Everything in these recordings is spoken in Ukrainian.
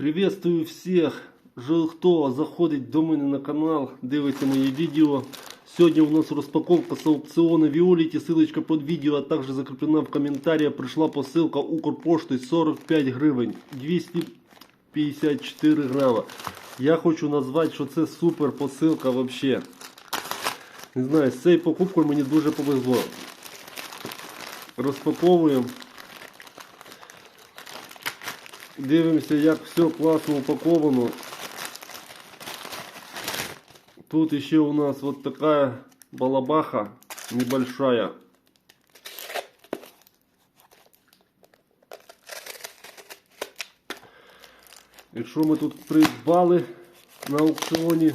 Приветствую всіх, хто заходить до мене на канал, дивиться мої відео. Сьогодні у нас розпаковка з аукціону Віоліті, ссылочка під відео, а також закріплена в коментарі. Прийшла посилка Укрпошти 45 гривень, 254 грама. Я хочу назвати, що це супер посилка вообще. Не знаю, з цією покупкою мені дуже повезло. Розпаковуємо. Дивимося, як все класно упаковано. Тут еще у нас вот такая балабаха небольшая. Якщо ми тут придбали на аукціоні.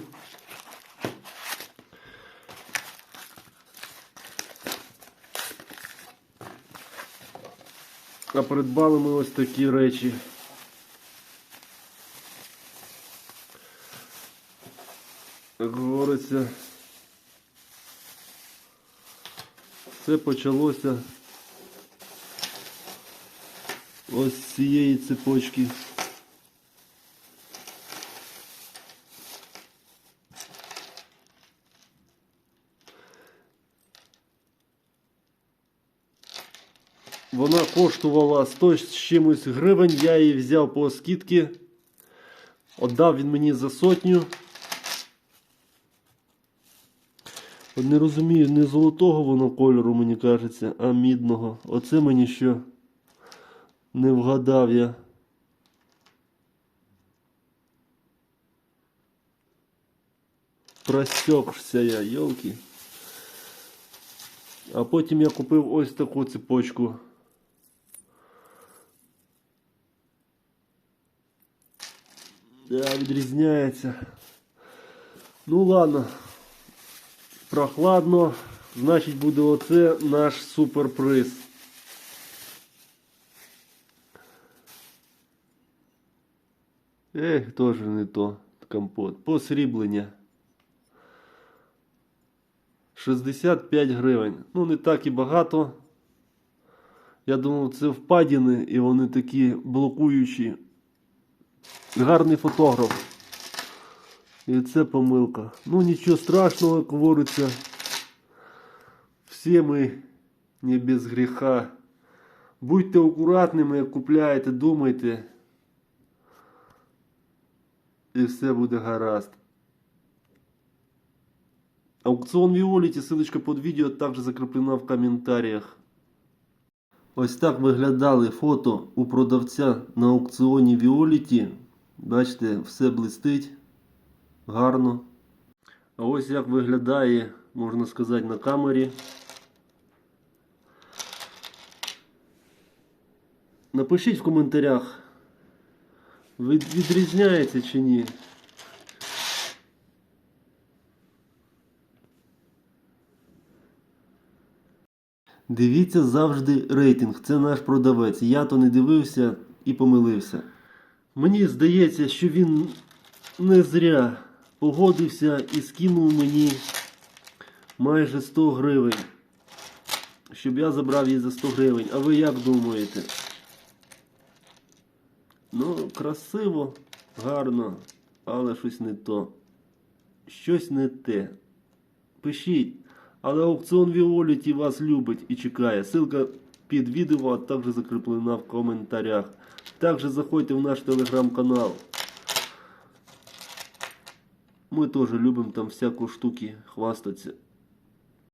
А придбали ми ось такі речі. Як говориться, все почалося ось з цієї цепочки. Вона коштувала 100 з чимось гривень, я її взяв по скидці. Отдав він мені за сотню. Не розумію, не золотого воно кольору, мені кажеться, а мідного. Оце мені що не вгадав я. Просекшся я, йолки. А потім я купив ось таку цепочку. Да, відрізняється. Ну ладно. Прохладно. Значить буде оце наш суперприз. Ех, теж не то компот. Посріблення. 65 гривень. Ну, не так і багато. Я думав, це впадіни і вони такі блокуючі. Гарний фотограф. І це помилка. Ну нічого страшного, як говориться. Всі ми не без гріха. Будьте акуратними, як купляєте, думайте. І все буде гаразд. Аукціон Віоліті, ссылочка під відео також закріплена в коментарях. Ось так виглядали фото у продавця на аукціоні Віоліті. Бачите, все блистить гарно. А ось як виглядає, можна сказати, на камері. Напишіть в коментарях, відрізняється чи ні. Дивіться завжди рейтинг. Це наш продавець. Я то не дивився і помилився. Мені здається, що він не зря погодився і скинув мені майже 100 гривень. Щоб я забрав її за 100 гривень. А ви як думаєте? Ну, красиво, гарно, але щось не то. Щось не те. Пишіть. Але аукціон Віоліті вас любить і чекає. Ссылка під відео, а також закріплена в коментарях. Також заходьте в наш телеграм-канал. Ми теж любимо там всяку штуки хвастатися.